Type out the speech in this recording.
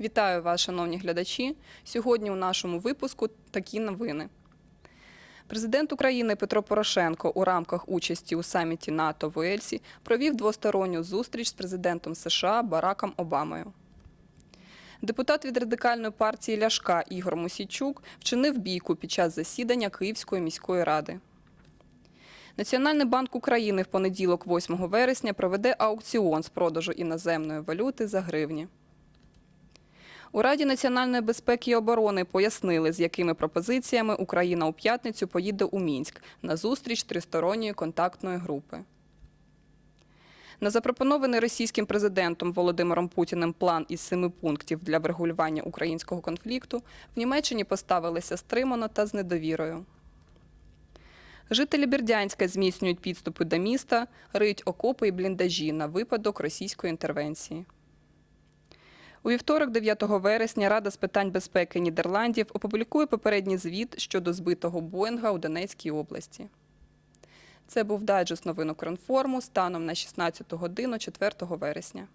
Вітаю вас, шановні глядачі. Сьогодні у нашому випуску такі новини. Президент України Петро Порошенко у рамках участі у саміті НАТО в Уельсі провів двосторонню зустріч з президентом США Бараком Обамою. Депутат від радикальної партії Ляшка Ігор Мосійчук вчинив бійку під час засідання Київської міської ради. Національний банк України в понеділок, 8 вересня, проведе аукціон з продажу іноземної валюти за гривні. У Раді національної безпеки і оборони пояснили, з якими пропозиціями Україна у п'ятницю поїде у Мінськ на зустріч тристоронньої контактної групи. На запропонований російським президентом Володимиром Путіним план із семи пунктів для врегулювання українського конфлікту в Німеччині поставилися стримано та з недовірою. Жителі Бердянська зміцнюють підступи до міста, риють окопи і бліндажі на випадок російської інтервенції. У вівторок, 9 вересня, Рада з питань безпеки Нідерландів опублікує попередній звіт щодо збитого Боїнга у Донецькій області. Це був дайджест новин Укрінформу станом на 16 годину 4 вересня.